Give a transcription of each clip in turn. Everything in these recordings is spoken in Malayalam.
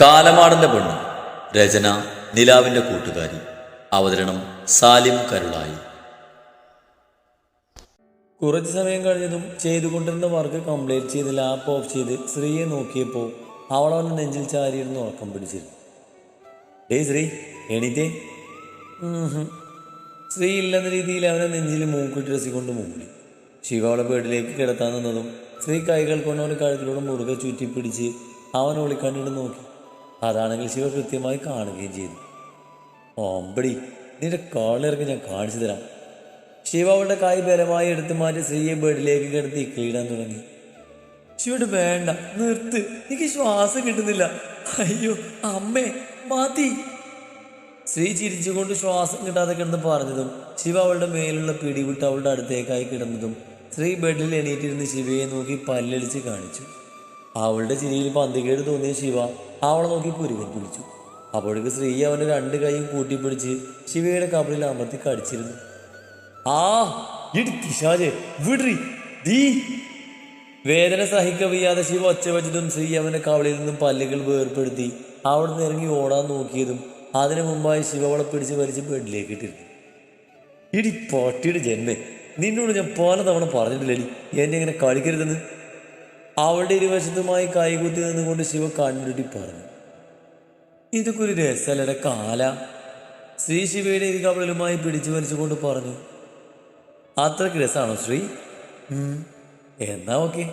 കാലമാടന്റെ പെണ്ണ്. രചന നിലാവിന്റെ കൂട്ടുകാരി. അവതരണം സാലിം കരുളായി. കുറച്ച് സമയം കഴിഞ്ഞതും ചെയ്തുകൊണ്ടിരുന്ന വർക്ക് കംപ്ലീറ്റ് ചെയ്ത് ലാപ്പ് ഓഫ് ചെയ്ത് ശ്രീയെ നോക്കിയപ്പോൾ അവൾ അവന്റെ നെഞ്ചിൽ ചാരിയിരുന്ന് ഉറക്കം പിടിച്ചിരുന്നു. ഡേ ശ്രീ എണീറ്റേ? സ്ത്രീ ഇല്ലെന്ന രീതിയിൽ അവനെ നെഞ്ചിൽ മൂക്കിട്ട് രസിക്കൊണ്ട് മൂടി. ശിവ അവളെ വീട്ടിലേക്ക് കിടത്താൻ നിന്നതും ശ്രീ കൈകൾ കൊണ്ട് കഴുത്തിലൂടെ മുറുകെ ചുറ്റിപ്പിടിച്ച് അവൻ ഒളിക്കണ്ണിട്ട് നോക്കി. അതാണെങ്കിൽ ശിവ കൃത്യമായി കാണുകയും ചെയ്തു. ഓമ്പടി നിന്റെ കാളിറങ്ങി ഞാൻ കാണിച്ചു തരാം. ശിവ അവളുടെ കൈ ബലമായി എടുത്തു മാറ്റി സ്ത്രീയെ ബെഡിലേക്ക് കിടത്തി കീടാൻ തുടങ്ങി. ശിവട് വേണ്ട നിർത്ത്. എനിക്ക് ശ്വാസം കിട്ടുന്നില്ല. അയ്യോ അമ്മേ മാതി. സ്ത്രീ ചിരിച്ചുകൊണ്ട് ശ്വാസം കിട്ടാതെ കിടന്ന് പറഞ്ഞതും ശിവ അവളുടെ മേലുള്ള പിടിവിട്ട് അവളുടെ അടുത്തേക്കായി കിടന്നതും സ്ത്രീ ബെഡിൽ എണീറ്റിരുന്ന് ശിവയെ നോക്കി പല്ലടിച്ച് കാണിച്ചു. അവളുടെ ചിരിയിൽ പന്തികേട് തോന്നിയ ശിവ അവളെ നോക്കി പുരുകൻ പിടിച്ചു അപ്പോഴേക്ക് സ്ത്രീ അവന്റെ രണ്ട് കൈയും കൂട്ടിപ്പിടിച്ച് ശിവയുടെ കബറിൽ അമർത്തി കടിച്ചിരുന്നു. ആ ഇടി പിശാചെ വിടറി ദീ. വേദന സഹിക്കവയ്യാതെ ശിവ ഒച്ച വെച്ചതും ശ്രീ അവന്റെ കവളിൽ നിന്നും പല്ലുകൾ വേർപ്പെടുത്തി അവിടെ നിന്ന് ഇറങ്ങി ഓടാൻ നോക്കിയതും അതിനു മുമ്പായി ശിവ അവളെ പിടിച്ച് വലിച്ച് ബെഡിലേക്ക് ഇട്ടിരുന്നു. ഇടി പൊട്ടിയുടെ ജന്മേ നിന്നോട് ഞാൻ പല തവണ പറഞ്ഞിട്ടില്ലേ എന്നെ ഇങ്ങനെ കളിക്കരുതെന്ന്. അവളുടെ ഇരുവശത്തുമായി കൈകുത്തി നിന്നുകൊണ്ട് ശിവ കണ്ണുരുട്ടി പറഞ്ഞു ഇതൊക്കെ ഒരു രസലയുടെ കാല. ശ്രീ ശിവയുടെ ഇരു കവളിലുമായി പിടിച്ചു വലിച്ചുകൊണ്ട് പറഞ്ഞു അത്രയ്ക്ക് രസമാണോ ശ്രീ. എന്നാ ഓക്കെ.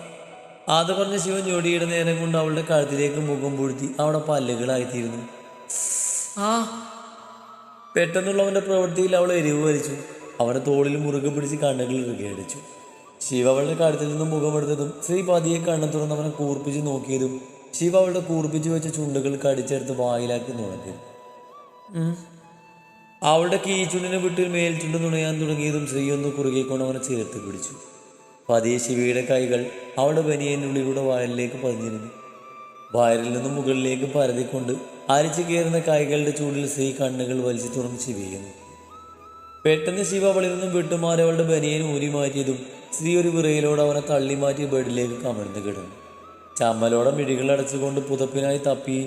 അത് പറഞ്ഞ ശിവൻ ഞൊടിയുടെ നേരം കൊണ്ട് അവളുടെ കഴുത്തിലേക്ക് മുഖം പൊഴുത്തി അവിടെ പല്ലുകളായിത്തീരുന്നു. ആ. പെട്ടെന്നുള്ള അവന്റെ പ്രവൃത്തിയിൽ അവൾ എരിവ് വലിച്ചു. അവന്റെ തോളിൽ മുറുകെ പിടിച്ച് കണ്ണുകൾ ഇറുകയടിച്ചു ശിവ അവളുടെ കഴുത്തിൽ നിന്നും മുഖമെടുത്തതും ശ്രീ പതിയെ കണ്ണു തുറന്ന് അവനെ കൂർപ്പിച്ച് നോക്കിയതും ശിവ അവളുടെ കൂർപ്പിച്ച് വെച്ച ചുണ്ടുകൾ കടിച്ചെടുത്ത് വായിലാക്കി നുണക്കി അവളുടെ കീച്ചുണ്ടിനെ വിട്ട് മേൽചുണ്ട് നുണയാൻ തുടങ്ങിയതും ശ്രീ ഒന്ന് കുറുകിക്കൊണ്ട് അവനെ ചേർത്ത് പിടിച്ചു. പതിയെ ശിവയുടെ കൈകൾ അവളുടെ ബനിയനുള്ളിലൂടെ വയലിലേക്ക് പതിഞ്ഞിരുന്നു. വയറിൽ നിന്നും മുകളിലേക്ക് പരതിക്കൊണ്ട് അരിച്ചു കയറുന്ന കൈകളുടെ ചൂടിൽ ശ്രീ കണ്ണുകൾ വലിച്ചു തുറന്ന് ശിവയുന്നു പെട്ടെന്ന് ശിവ അവളിൽ നിന്നും വിട്ടുമാറി അവളുടെ ബനിയൻ ഊരി മാറ്റിയതും ശ്രീ ഒരു വിറയിലൂടെ അവനെ തള്ളി മാറ്റി ബെഡിലേക്ക് കമഴ്ന്ന് കിടന്നു. ചമ്മലോടെ മിഴികൾ അടച്ചുകൊണ്ട് പുതപ്പിനായി തപ്പി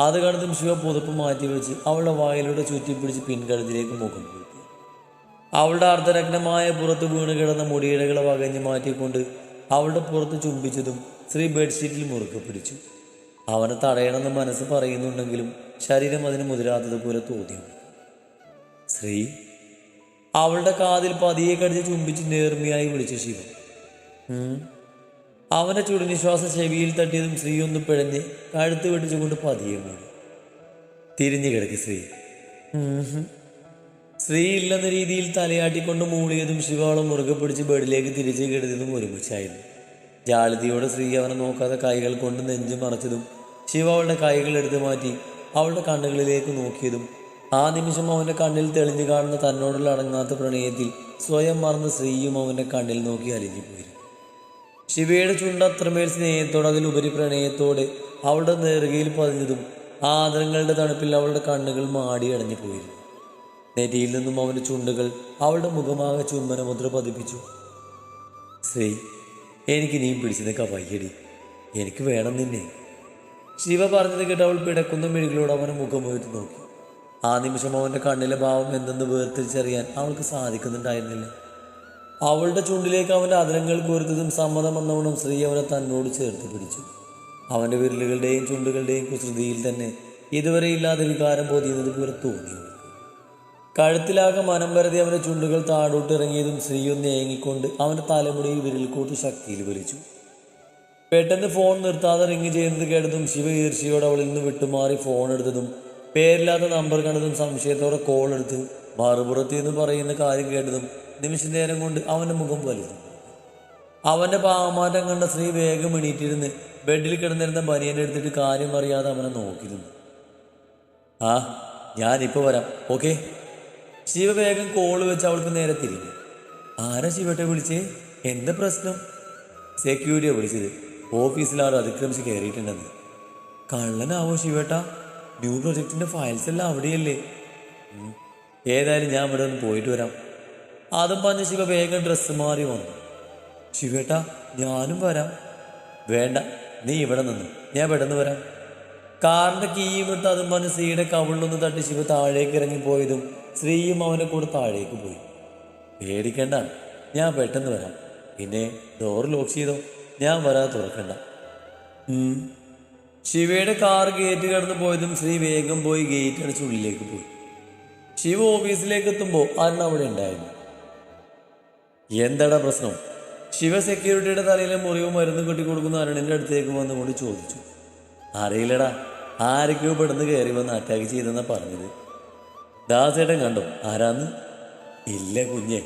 അത് കണ്ടതും ശിവ പുതപ്പ് മാറ്റി വെച്ച് അവളുടെ വായിലൂടെ ചുറ്റിപ്പിടിച്ച് പിൻകഴുത്തിലേക്ക് മുഖം കൊടുത്തു അവളുടെ അർദ്ധരഗ്നമായ പുറത്ത് വീണ് കിടന്ന മുടിയിഴകളെ വകഞ്ഞു മാറ്റിക്കൊണ്ട് അവളുടെ പുറത്ത് ചുംബിച്ചതും സ്ത്രീ ബെഡ്ഷീറ്റിൽ മുറുക്കെ പിടിച്ചു. അവനെ തടയണമെന്ന് മനസ്സ് പറയുന്നുണ്ടെങ്കിലും ശരീരം അതിന് മുതിരാത്തതുപോലെ തോന്നിയു ശ്രീ അവളുടെ കാതിൽ പതിയെ കടിച്ച് ചുംബിച്ച് നേർമയായി വിളിച്ചു ശിവൻ. അവനെ ചുടുനിശ്വാസം ചെവിയിൽ തട്ടിയതും ശ്രീ ഒന്ന് പിഴഞ്ഞ് കഴുത്ത് വെട്ടിച്ചുകൊണ്ട് പതിയെ മൂടി തിരിഞ്ഞു കിടക്കി ശ്രീ ശ്രീ ഇല്ലെന്ന രീതിയിൽ തലയാട്ടിക്കൊണ്ട് മൂളിയതും ശിവവളം മുറുകെ പിടിച്ച് ബെഡിലേക്ക് തിരിച്ചു കിടത്തിയതും ഒരുമിച്ചായിരുന്നു. ജാലതിയോടെ ശ്രീ അവനെ നോക്കാതെ കൈകൾ കൊണ്ട് നെഞ്ചു മറച്ചതും ശിവ അവളുടെ കൈകൾ എടുത്തു മാറ്റി അവളുടെ കണ്ണുകളിലേക്ക് നോക്കിയതും ആ നിമിഷം അവന്റെ കണ്ണിൽ തെളിഞ്ഞു കാണുന്ന തന്നോടുള്ള അടങ്ങാത്ത പ്രണയത്തിൽ സ്വയം മറന്ന് സ്ത്രീയും അവന്റെ കണ്ണിൽ നോക്കി അലിഞ്ഞു പോയിരുന്നു. ശിവയുടെ ചുണ്ട് അത്രമേൽ സ്നേഹത്തോടെ അതിലുപരി പ്രണയത്തോടെ അവളുടെ നേറുകയിൽ പതിഞ്ഞതും ആദരങ്ങളുടെ തണുപ്പിൽ അവളുടെ കണ്ണുകൾ മാടി പോയിരുന്നു. നെറ്റിയിൽ നിന്നും അവന്റെ ചുണ്ടുകൾ അവളുടെ മുഖമാകെ ചുംബനമുദ്ര പതിപ്പിച്ചു. ശ്രീ എനിക്ക് നീ പിടിച്ചു നിൽക്കാൻ വയ്യടി. എനിക്ക് വേണം നിന്നെ. ശിവ പറഞ്ഞത് കേട്ട് അവൾ പിടക്കുന്ന മിഴികളോട് അവനെ മുഖമുയർത്തി നോക്കി. ആ നിമിഷം അവന്റെ കണ്ണിലെ ഭാവം എന്തെന്ന് വേർതിരിച്ചറിയാൻ അവൾക്ക് സാധിക്കുന്നുണ്ടായിരുന്നില്ല. അവളുടെ ചുണ്ടിലേക്ക് അവന്റെ അതിരങ്ങൾ കോരുത്തതും സമ്മതം വന്നവണ്ണം സ്ത്രീ അവനെ തന്നോട് ചേർത്ത് പിടിച്ചു. അവന്റെ വിരലുകളുടെയും ചുണ്ടുകളുടെയും കുസൃതിയിൽ തന്നെ ഇതുവരെ ഇല്ലാതെ വികാരം പൊതിയുന്നത് പോലെ തോന്നി. കഴുത്തിലാകെ മനം വരതി അവന്റെ ചുണ്ടുകൾ താഴോട്ട് ഇറങ്ങിയതും സ്ത്രീ ഒന്ന് ഏങ്ങിക്കൊണ്ട് അവന്റെ തലമുടിയിൽ വിരൽക്കൂട്ട് ശക്തിയിൽ വലിച്ചു പെട്ടെന്ന് ഫോൺ നിർത്താതെ റിങ് ചെയ്യുന്നത് കേട്ടതും ശിവ ഈർഷിയോട് അവളിൽ നിന്ന് വിട്ടുമാറി ഫോൺ എടുത്തതും പേരില്ലാത്ത നമ്പർ കണ്ടതും സംശയത്തോടെ കോൾ എടുത്ത് മറുപുറത്ത് എന്ന് പറയുന്ന കാര്യം കേട്ടതും നിമിഷ നേരം കൊണ്ട് അവന്റെ മുഖം വലിച്ചു അവന്റെ പാവമാറ്റം കണ്ട സ്ത്രീ വേഗം എണീറ്റിരുന്ന് ബെഡിൽ കിടന്നിരുന്ന ബനിയനെ എടുത്തിട്ട് കാര്യം അറിയാതെ അവനെ നോക്കിയിരുന്നു. ആ ഞാനിപ്പോൾ വരാം ഓക്കെ ശിവ വേഗം കോൾ വെച്ച് അവൾക്ക് നേരെ തിരിഞ്ഞു. ആരാ ശിവട്ടെ വിളിച്ചേ? എന്താ പ്രശ്നം? സെക്യൂരിറ്റിയാണ് വിളിച്ചത്. ഓഫീസിൽ ആൾ അതിക്രമിച്ച് കയറിയിട്ടുണ്ടെന്ന് കള്ളനാവോ ശിവേട്ട? ന്യൂ പ്രൊജക്ടിന്റെ ഫയൽസ് എല്ലാം അവിടെയല്ലേ. ഏതായാലും ഞാൻ ഇവിടെ ഒന്ന് പോയിട്ട് വരാം. അതും പറഞ്ഞ് ശിവ വേഗം ഡ്രസ്സ് മാറി വന്നു. ശിവേട്ടാ ഞാനും വരാം. വേണ്ട നീ ഇവിടെ നിന്ന്. ഞാൻ പെട്ടെന്ന് വരാം. കാറിന്റെ കീയും എടുത്ത് അതും പറഞ്ഞ് സ്ത്രീയുടെ കവിളിലൊന്ന് തട്ടി ശിവ താഴേക്ക് ഇറങ്ങിപ്പോയതും സ്ത്രീയും അവനെ കൂടെ താഴേക്ക് പോയി. പേടിക്കണ്ട ഞാൻ പെട്ടെന്ന് വരാം. പിന്നെ ഡോർ ലോക്ക് ചെയ്തോ? ഞാൻ വരാതെ തുറക്കണ്ട. ശിവയുടെ കാർ ഗേറ്റ് കടന്ന് പോയതും ശ്രീ വേഗം പോയി ഗേറ്റ് അടച്ച് ഉള്ളിലേക്ക് പോയി. ശിവ ഓഫീസിലേക്ക് എത്തുമ്പോൾ അരുൺ അവിടെ ഉണ്ടായിരുന്നു. എന്താടാ പ്രശ്നം? ശിവ സെക്യൂരിറ്റിയുടെ തലയിലെ മുറിവ് മരുന്ന് കെട്ടി കൊടുക്കുന്ന അരുണിന്റെ അടുത്തേക്ക് വന്നുകൊണ്ട് ചോദിച്ചു. അറിയില്ലടാ ആരൊക്കെയോ പെടുന്ന് കയറി വന്ന് അറ്റാക്ക് ചെയ്തെന്നാ പറഞ്ഞത്. ദാസേട്ടൻ കണ്ടോ? ആരാന്ന്? ഇല്ല കുഞ്ഞെ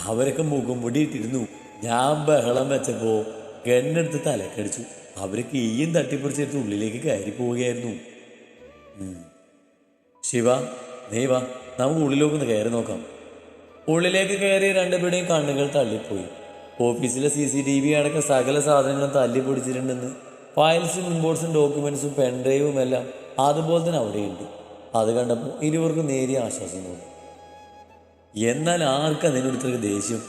അവരൊക്കെ മുഖം പൊടിയിട്ടിരുന്നു. ഞാൻ ബഹളം വെച്ചപ്പോ ഗണ്ണെടുത്ത് തലക്കടിച്ചു. അവർ കീയും തട്ടിപ്പിടിച്ചെടുത്ത് ഉള്ളിലേക്ക് കയറി പോവുകയായിരുന്നു. ശിവ ദൈവ നമുക്ക് ഉള്ളിലേക്കൊന്ന് കയറി നോക്കാം. ഉള്ളിലേക്ക് കയറി രണ്ടുപേരുടെയും കണ്ണുകൾ തള്ളിപ്പോയി. ഓഫീസിലെ സി സി ടി വി അടക്കം സകല സാധനങ്ങളും തല്ലി പിടിച്ചിട്ടുണ്ടെന്ന് ഫയൽസും ഇമ്പോർട്സും ഡോക്യുമെന്റ്സും പെൻഡ്രൈവും എല്ലാം അതുപോലെ തന്നെ അവിടെയുണ്ട്. അത് കണ്ടപ്പോൾ ഇരുവർക്കും നേരിയ ആശ്വാസം തോന്നി. എന്നാൽ ആർക്കാ അതിനൊരുത്തൊരു ദേഷ്യം?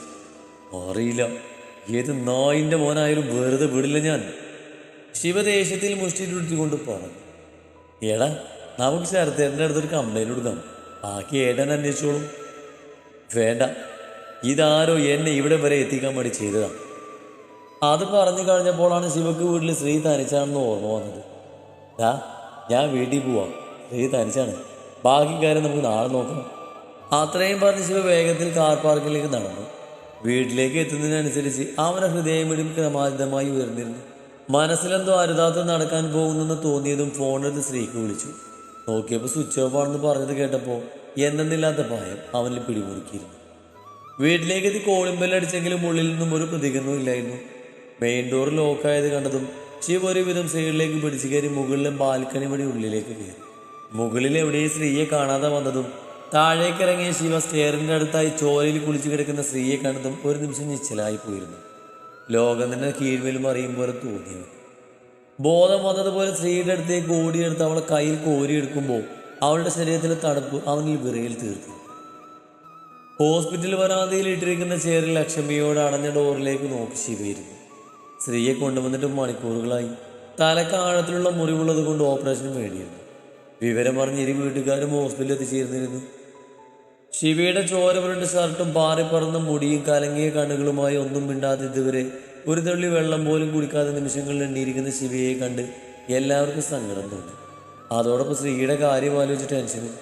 അറിയില്ല. ഏത് നായിന്റെ മോനായാലും വെറുതെ വിടില്ല ഞാൻ. ശിവദേശത്തിൽ മുഷ്ടിയിലെടുത്തുകൊണ്ട് പോകണം ഏടാ നമുക്ക് ശരത്തേട്ടന്റെ അടുത്തൊരു കംപ്ലൈന്റ് കൊടുക്കാം ബാക്കി ഏട്ടൻ അന്വേഷിച്ചോളും. വേണ്ട. ഇതാരോ എന്നെ ഇവിടെ വരെ എത്തിക്കാൻ വേണ്ടി ചെയ്തതാണ് അത് പറഞ്ഞു കഴിഞ്ഞപ്പോഴാണ് ശിവക്ക് വീട്ടിൽ സ്ത്രീ തനിച്ചാണെന്ന് ഓർമ്മ വന്നത്. ആ ഞാൻ വീട്ടിൽ പോവാം. സ്ത്രീ തനിച്ചാണ്. ബാക്കി കാര്യം നമുക്ക് നാളെ നോക്കാം. അത്രയും പറഞ്ഞ് ശിവ വേഗത്തിൽ കാർ പാർക്കിലേക്ക് നടന്നു. വീട്ടിലേക്ക് എത്തുന്നതിനനുസരിച്ച് അവനെ ഹൃദയമിടിയും ക്രമാതീതമായി ഉയർന്നിരുന്നു. മനസ്സിലെന്തോ അരുതാത്ത നടക്കാൻ പോകുന്നെന്ന് തോന്നിയതും ഫോണെടുത്ത് സ്ത്രീക്ക് വിളിച്ചു. നോക്കിയപ്പോൾ സ്വിച്ച് ഓഫ് ആണെന്ന് പറഞ്ഞത് കേട്ടപ്പോൾ എന്തെന്നില്ലാത്ത ഭയം അവനിൽ പിടിമുറുക്കിയിരുന്നു. വീട്ടിലേക്ക് എത്തി കോളിമ്പല്ലടിച്ചെങ്കിലും ഉള്ളിൽ നിന്നും ഒരു പ്രതികരണവും ഇല്ലായിരുന്നു. മെയിൻ ഡോർ ലോക്കായത് കണ്ടതും ശിവ ഒരുവിധം സൈഡിലേക്ക് പിടിച്ചു കയറി മുകളിലെ ബാൽക്കണി വഴി ഉള്ളിലേക്ക് കയറി. മുകളിൽ എവിടെയും സ്ത്രീയെ കാണാതെ വന്നതും താഴേക്കിറങ്ങിയ ശിവ സ്റ്റെയറിന്റെ അടുത്തായി ചോരയിൽ കുളിച്ചു കിടക്കുന്ന സ്ത്രീയെ കണ്ടതും ഒരു നിമിഷം നിശ്ചലായി പോയിരുന്നു. ലോകം തന്നെ കീഴ്മേൽ മറിയും പോലെ തോന്നിയത്. ബോധം വന്നതുപോലെ സ്ത്രീയുടെ അടുത്തേക്ക് ഓടിയെടുത്ത് അവളെ കയ്യിൽ കോരിയെടുക്കുമ്പോൾ അവളുടെ ശരീരത്തിലെ തണുപ്പ് അവനിൽ വിറയിൽ തീർത്തു. ഹോസ്പിറ്റൽ വരാന്തയിൽ ഇട്ടിരിക്കുന്ന ചെയറിൽ ലക്ഷ്മിയോട് അടഞ്ഞ ഡോറിലേക്ക് നോക്കി ശിവയിരുന്നു. സ്ത്രീയെ കൊണ്ടുവന്നിട്ട് മണിക്കൂറുകളായി. തലക്ക് ആഴത്തിലുള്ള മുറിവുള്ളത് കൊണ്ട് ഓപ്പറേഷൻ വേണ്ടിയിരുന്നു. വിവരം അറിഞ്ഞ് ഇരു വീട്ടുകാരും ഹോസ്പിറ്റലിൽ എത്തിച്ചേർന്നിരുന്നു. ശിവയുടെ ചോരവരുടെ ഷർട്ടും പാറിപ്പറന്ന മുടിയും കലങ്ങിയ കണ്ണുകളുമായി ഒന്നും മിണ്ടാതെ ഇതുവരെ ഒരു തള്ളി വെള്ളം പോലും കുടിക്കാതെ നിമിഷങ്ങളിൽ എണ്ണിയിരിക്കുന്ന ശിവയെ കണ്ട് എല്ലാവർക്കും സങ്കടം തോന്നി. അതോടൊപ്പം ശ്രീയുടെ കാര്യം ആലോചിച്ച് ടെൻഷനും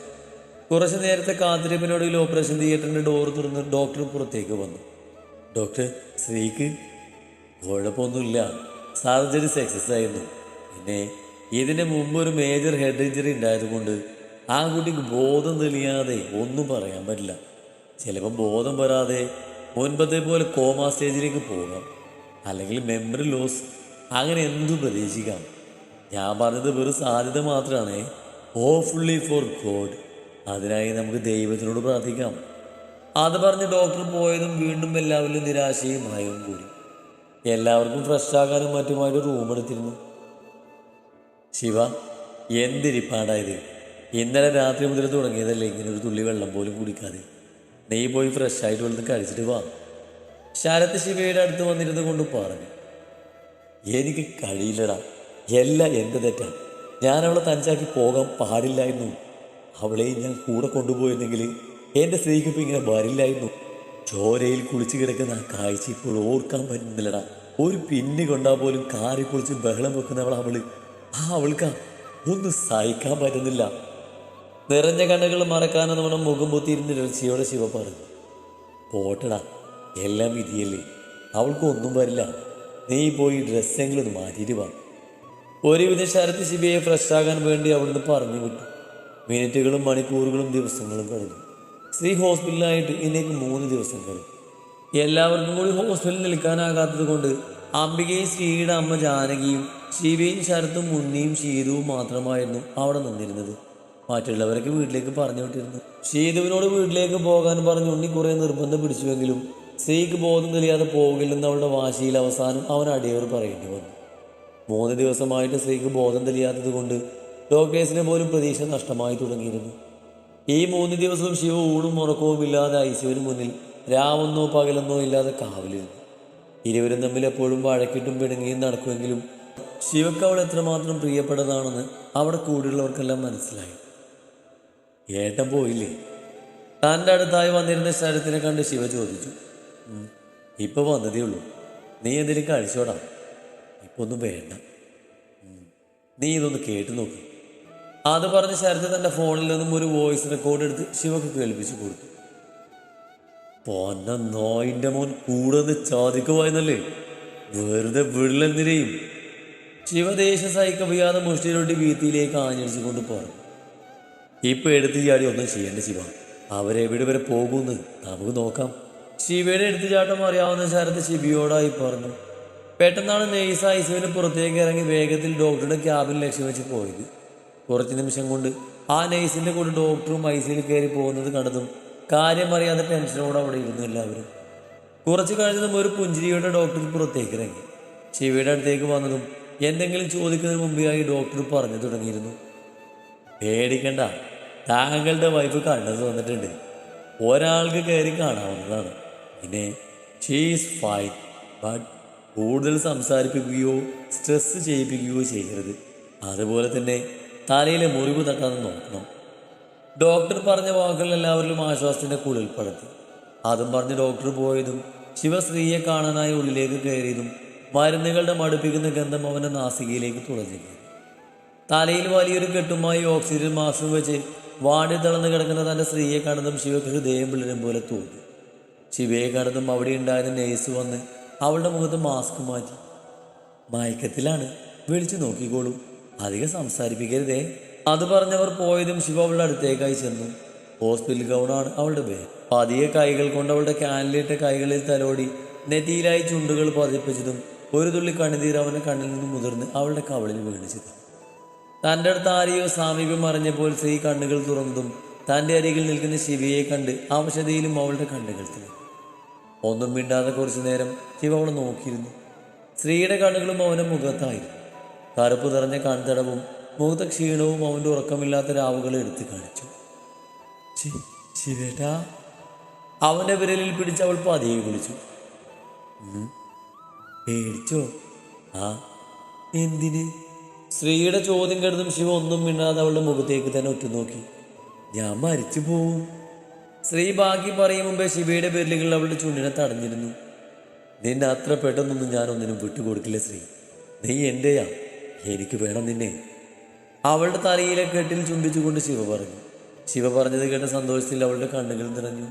കുറച്ചു നേരത്തെ കാത്തിരിപ്പിനൊടുവിൽ ഓപ്പറേഷൻ തിയേറ്ററിന്റെ ഡോർ തുറന്ന് ഡോക്ടർ പുറത്തേക്ക് വന്നു. ഡോക്ടർ സ്ത്രീക്ക് കുഴപ്പമൊന്നുമില്ല. സർജറി സക്സസ് ആയിരുന്നു. പിന്നെ ഇതിന് മുമ്പ് ഒരു മേജർ ഹെഡ് ഇഞ്ചറി ഉണ്ടായതുകൊണ്ട് ആ കുട്ടിക്ക് ബോധം തെളിയാതെ ഒന്നും പറയാൻ പറ്റില്ല. ചിലപ്പോൾ ബോധം വരാതെ മുൻപത്തെ പോലെ കോമ സ്റ്റേജിലേക്ക് പോകാം. അല്ലെങ്കിൽ മെമ്മറി ലോസ് അങ്ങനെ എന്തും പ്രതീക്ഷിക്കാം. ഞാൻ പറഞ്ഞത് വെറും സാധ്യത മാത്രമാണ് ഹോപ്പ്ഫുള്ളി ഫോർ ഗോഡ് അതിനായി നമുക്ക് ദൈവത്തിനോട് പ്രാർത്ഥിക്കാം. അത് പറഞ്ഞ് ഡോക്ടർ പോയതും വീണ്ടും എല്ലാവരിലും നിരാശയും ഭയവും കൂടി. എല്ലാവർക്കും ഫ്രഷ് ആകാനും മറ്റുമായിട്ട് റൂം എടുത്തിരുന്നു. ശിവ എന്തിരിപ്പാടായത് ഇന്നലെ രാത്രി മുതൽ തുടങ്ങിയതല്ലേ ഇങ്ങനെ ഒരു തുള്ളി വെള്ളം പോലും കുടിക്കാതെ. നീ പോയി ഫ്രഷ് ആയിട്ട് വന്ന് കഴിച്ചിട്ട് വാ. ശരത് ശിവയുടെ അടുത്ത് വന്നിരുന്നു കൊണ്ട് പറഞ്ഞു. എനിക്ക് കഴിയില്ലടാ. എല്ലാം എന്റെ തെറ്റാണ് ഞാൻ അവളെ തനിച്ചാക്കി പോകാൻ പാടില്ലായിരുന്നു. അവളെ ഞാൻ കൂടെ കൊണ്ടുപോയിരുന്നെങ്കിൽ എന്റെ സ്ത്രീക്കിപ്പോൾ ഇങ്ങനെ വരില്ലായിരുന്നു. ചോരയിൽ കുളിച്ചു കിടക്കുന്ന ആ കാഴ്ച ഇപ്പോൾ ഓർക്കാൻ പറ്റുന്നില്ലടാ. ഒരു പിന്നി കൊണ്ടാ പോലും കാറി കുളിച്ച് ബഹളം വെക്കുന്നവൾ അവൾ. ആ അവൾക്ക് ഒന്നും സഹിക്കാൻ പറ്റുന്നില്ല. നിറഞ്ഞ കണ്ണുകൾ മറക്കാനും നമ്മുടെ മുഖം പൊത്തിയിരുന്ന് രക്ഷയോടെ ശിവ പറഞ്ഞു പോട്ടടാ എല്ലാം വിധിയല്ലേ? അവൾക്ക് ഒന്നും വരില്ല. നീ പോയി ഡ്രസ്സെങ്കിലും മാറ്റിയിട്ട് വാ. ഒരുവിധം ശരത്ത് ശിവയെ ഫ്രഷ് ആകാൻ വേണ്ടി അവിടുന്ന് പറഞ്ഞു വിട്ടു. മിനിറ്റുകളും മണിക്കൂറുകളും ദിവസങ്ങളും കഴിഞ്ഞു. ശ്രീ ഹോസ്പിറ്റലിലായിട്ട് ഇന്നേക്ക് മൂന്ന് ദിവസം കഴിഞ്ഞു. എല്ലാവർക്കും കൂടി ഹോസ്പിറ്റലിൽ നിൽക്കാനാകാത്തത് കൊണ്ട് അംബികയും ശ്രീയുടെ അമ്മ ജാനകിയും ശിവയും ശരത്തും ഉണ്ണിയും ശീതവും മാത്രമായിരുന്നു അവിടെ നിന്നിരുന്നത്. മറ്റുള്ളവരൊക്കെ വീട്ടിലേക്ക് പറഞ്ഞു വിട്ടിരുന്നു. ഷീതുവിനോട് വീട്ടിലേക്ക് പോകാൻ പറഞ്ഞു. ഉണ്ണി കുറെ നിർബന്ധം പിടിച്ചുവെങ്കിലും സ്ത്രീക്ക് ബോധം തെളിയാതെ പോകില്ലെന്ന് അവളുടെ വാശിയിൽ അവസാനം അവൻ അടിയവർ പറയേണ്ടി വന്നു. മൂന്ന് ദിവസമായിട്ട് സ്ത്രീക്ക് ബോധം തെളിയാത്തത് കൊണ്ട് ഡോക്ടേഴ്സിനെ പോലും പ്രതീക്ഷ നഷ്ടമായി തുടങ്ങിയിരുന്നു. ഈ മൂന്ന് ദിവസവും ശിവ ഊണും ഉറക്കവും ഇല്ലാതെ ഐശുവിന് മുന്നിൽ രാവെന്നോ പകലെന്നോ ഇല്ലാതെ കാവലിരുന്നു. ഇരുവരും തമ്മിൽ എപ്പോഴും വഴക്കിട്ടും പിണങ്ങിയും നടക്കുമെങ്കിലും ശിവക്ക് അവൾ എത്രമാത്രം പ്രിയപ്പെട്ടതാണെന്ന് അവിടെ കൂടിയുള്ളവർക്കെല്ലാം മനസ്സിലായി. ഏട്ടൻ പോയില്ലേ? തന്റെ അടുത്തായി വന്നിരുന്ന ശരത്തിനെ കണ്ട് ശിവ ചോദിച്ചു. ഇപ്പോൾ ഇപ്പൊ വന്നതേ ഉള്ളൂ. നീ എന്തെങ്കിലും കഴിച്ചോടാ? ഇപ്പൊ ഒന്നും വേണ്ട. നീ ഇതൊന്ന് കേട്ടു നോക്ക്. അത് പറഞ്ഞ് ശരത്ത് തന്റെ ഫോണിൽ നിന്നും ഒരു വോയിസ് റെക്കോർഡ് എടുത്ത് ശിവക്ക് കേൾപ്പിച്ചു കൊടുത്തു. പൊന്ന നോയിന്റെ മോൻ കൂടെ നിന്ന് ചാതിക്കുവായെന്നല്ലേ വെറുതെ വിള്ളൽ ശിവദേശ സഹിക്കവയ്യാതെ മുഷ്ടിയിലോട്ട് ആഞ്ഞടിച്ചു കൊണ്ട് പറഞ്ഞു ഇപ്പൊ എടുത്തു ചാടി ഒന്നും ചെയ്യേണ്ട ശിവ. അവരെവിടെ വരെ പോകുമെന്ന് നമുക്ക് നോക്കാം. ശിവയുടെ എടുത്തു ചാട്ടം അറിയാവുന്ന ശരത്ത് ശിവയോടായി പറഞ്ഞു. പെട്ടെന്നാണ് നെയ്സ് ഐസുവിന് പുറത്തേക്ക് ഇറങ്ങി വേഗത്തിൽ ഡോക്ടറുടെ ക്യാബിൻ ലക്ഷ്യം വെച്ച് പോയത്. കുറച്ച് നിമിഷം കൊണ്ട് ആ നെയ്സിന്റെ കൂടെ ഡോക്ടറും ഐസിയിൽ കയറി പോകുന്നത് കണ്ടതും കാര്യം അറിയാതെ ടെൻഷനോടെ അവിടെ ഇരുന്നു എല്ലാവരും. കുറച്ച് കഴിഞ്ഞതും ഒരു പുഞ്ചിരിയുടെ ഡോക്ടർ പുറത്തേക്ക് ഇറങ്ങി. ശിവയുടെ അടുത്തേക്ക് വന്നതും എന്തെങ്കിലും ചോദിക്കുന്നതിന് മുമ്പായി ഡോക്ടർ പറഞ്ഞു തുടങ്ങിയിരുന്നു. പേടിക്കണ്ട. താങ്കളുടെ വൈഫ് കണ്ടത് വന്നിട്ടുണ്ട്. ഒരാൾക്ക് കയറി കാണാവുന്നതാണ്. പിന്നെ ഷീസ് ഫൈൻ ബട്ട് കൂടുതൽ സംസാരിപ്പിക്കുകയോ സ്ട്രെസ് ചെയ്യിപ്പിക്കുകയോ ചെയ്യരുത്. അതുപോലെ തന്നെ തലയിലെ മുറിവ് തട്ടാതെ നോക്കണം. ഡോക്ടർ പറഞ്ഞ വാക്കുകൾ എല്ലാവരിലും ആശ്വാസത്തിന്റെ കുളിൽ പടത്തി അതും പറഞ്ഞ് ഡോക്ടർ പോയതും ശിവശ്രീയെ കാണാനായി ഉള്ളിലേക്ക് കയറിയതും മരുന്നുകളുടെ മടുപ്പിക്കുന്ന ഗന്ധം അവന്റെ നാസികയിലേക്ക് തുളഞ്ഞു കയറി. തലയിൽ വലിയൊരു കെട്ടുമായി ഓക്സിജൻ മാസ്ക് വെച്ച് വാടി തളർന്ന് കിടക്കുന്ന തന്റെ സ്ത്രീയെ കണ്ടതും ശിവക്ക് ഹൃദയം പിള്ളരും പോലെ തോന്നി. ശിവയെ കണ്ടതും അവിടെ ഉണ്ടായിരുന്ന നേഴ്സ് വന്ന് അവളുടെ മുഖത്ത് മാസ്ക് മാറ്റി. മയക്കത്തിലാണ്. വിളിച്ചു നോക്കിക്കോളൂ. അധികം സംസാരിപ്പിക്കരുതേ. അത് പറഞ്ഞവർ പോയതും ശിവ അവളുടെ അടുത്തേക്കായി ചെന്നു. ഹോസ്പിറ്റൽ ഗൗണാണ് അവളുടെ പേര് പതിയെ കൈകൾ കൊണ്ട് അവളുടെ കാനിലിട്ട കൈകളിൽ തലോടി നെറ്റിയിലായി ചുണ്ടുകൾ പതിപ്പിച്ചതും ഒരു തുള്ളി കണ്ണുതീർ അവന്റെ കണ്ണിൽ നിന്ന് മുതിർന്ന് അവളുടെ കവളിൽ വീണിച്ചത് തന്റെ അടുത്ത് ആരെയോ സാമീപ്യം അറിഞ്ഞപ്പോൾ സ്ത്രീ കണ്ണുകൾ തുറന്നതും തന്റെ അരികിൽ നിൽക്കുന്ന ശിവയെ കണ്ട് ആവശ്യതയിലും അവളുടെ കണ്ണുകൾ തിരി ഒന്നും മിണ്ടാതെ കുറച്ചു നേരം ശിവ അവളെ നോക്കിയിരുന്നു. സ്ത്രീയുടെ കണ്ണുകളും അവന്റെ മുഖത്തായിരുന്നു. കറുപ്പ് നിറഞ്ഞ കൺതടവും മുഖത്തെ ക്ഷീണവും അവന്റെ ഉറക്കമില്ലാത്ത രാവുകളെ എടുത്തു കാണിച്ചു. "ശി- ശിവേട്ടാ. അവന്റെ വിരലിൽ പിടിച്ച് അവൾ പതിയെ വിളിച്ചു. "ഉം, പേടിച്ചോ? ആ എന്തിന്? സ്ത്രീയുടെ ചോദ്യം കേട്ടതും ശിവ ഒന്നും മിണ്ടാതെ അവളുടെ മുഖത്തേക്ക് തന്നെ ഉറ്റുനോക്കി. ഞാൻ മരിച്ചു പോവും. സ്ത്രീ ബാക്കി പറയും മുമ്പേ ശിവയുടെ വിരലുകൾ അവളുടെ ചുണ്ടിനെ തടഞ്ഞിരുന്നു. നിന്നെ അത്ര പെട്ടെന്നൊന്നും ഞാൻ ഒന്നിനും വിട്ടുകൊടുക്കില്ല ശ്രീ നീ എന്റെയാ എനിക്ക് വേണം നിന്നെ. അവളുടെ തലയിലെ കെട്ടിൽ ചുംബിച്ചുകൊണ്ട് ശിവ പറഞ്ഞു. ശിവ പറഞ്ഞത് കേട്ട സന്തോഷത്തിൽ അവളുടെ കണ്ണുകൾ നിറഞ്ഞു.